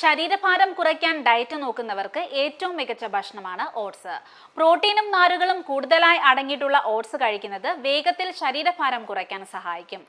ശരീരഭാരം കുറയ്ക്കാൻ ഡയറ്റ് നോക്കുന്നവർക്ക് ഏറ്റവും മികച്ച ഭക്ഷണമാണ് ഓട്സ് പ്രോട്ടീനും നാരുകളും കൂടുതലായി അടങ്ങിയിട്ടുള്ള ഓട്സ് കഴിക്കുന്നത് വേഗത്തിൽ ശരീരഭാരം കുറയ്ക്കാൻ സഹായിക്കും.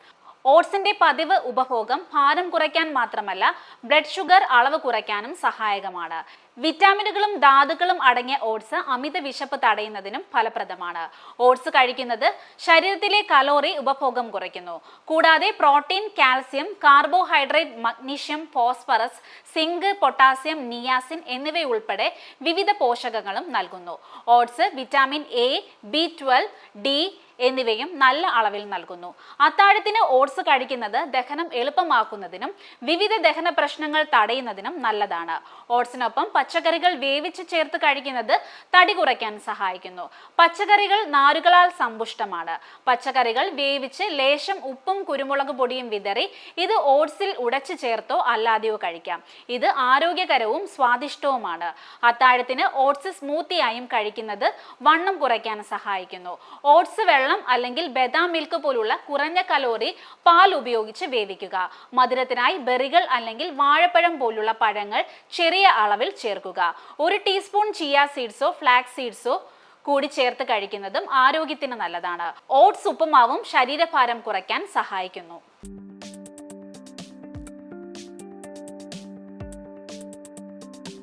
ഓട്സിന്റെ പതിവ് ഉപഭോഗം ഭാരം കുറയ്ക്കാൻ മാത്രമല്ല ബ്ലഡ് ഷുഗർ അളവ് കുറയ്ക്കാനും സഹായകമാണ്. വിറ്റാമിനുകളും ധാതുക്കളും അടങ്ങിയ ഓട്സ് അമിത വിശപ്പ് തടയുന്നതിനും ഫലപ്രദമാണ്. ഓട്സ് കഴിക്കുന്നത് ശരീരത്തിലെ കലോറി ഉപഭോഗം കുറയ്ക്കുന്നു. കൂടാതെ protein calcium carbohydrate magnesium phosphorus zinc potassium niacin എന്നിവയുൾപ്പെടെ വിവിധ പോഷകങ്ങളും നൽകുന്നു. Oats vitamin A B twelve D എന്നിവയും നല്ല അളവിൽ നൽകുന്നു. അത്താഴത്തിന് ഓട്സ് കഴിക്കുന്നത് ദഹനം എളുപ്പമാക്കുന്നതിനും വിവിധ ദഹന പ്രശ്നങ്ങൾ തടയുന്നതിനും നല്ലതാണ്. ഓട്സിനൊപ്പം പച്ചക്കറികൾ വേവിച്ച് ചേർത്ത് കഴിക്കുന്നത് തടി കുറയ്ക്കാൻ സഹായിക്കുന്നു. പച്ചക്കറികൾ നാരുകളാൽ സമ്പുഷ്ടമാണ്. പച്ചക്കറികൾ വേവിച്ച് ലേശം ഉപ്പും കുരുമുളക് പൊടിയും വിതറി ഇത് ഓട്സിൽ ഉടച്ചു ചേർത്തോ അല്ലാതെയോ കഴിക്കാം. ഇത് ആരോഗ്യകരവും സ്വാദിഷ്ടവുമാണ്. അത്താഴത്തിന് ഓട്സ് സ്മൂത്തിയായും കഴിക്കുന്നത് വണ്ണം കുറയ്ക്കാൻ സഹായിക്കുന്നു. ഓട്സ് വെള്ളം അല്ലെങ്കിൽ ബദാം മിൽക്ക് പോലുള്ള കുറഞ്ഞ കലോറി പാൽ ഉപയോഗിച്ച് വേവിക്കുക. മധുരത്തിനായി ബെറികൾ അല്ലെങ്കിൽ വാഴപ്പഴം പോലുള്ള പഴങ്ങൾ ചെറിയ അളവിൽ ചേർക്കുക. ഒരു ടീസ്പൂൺ ചിയ സീഡ്സോ ഫ്ലാക്സ് സീഡ്സോ കൂടി ചേർത്ത് കഴിക്കുന്നതും ആരോഗ്യത്തിന് നല്ലതാണ്. ഓട്സ് ഉപ്പുമാവും ശരീരഭാരം കുറയ്ക്കാൻ സഹായിക്കുന്നു.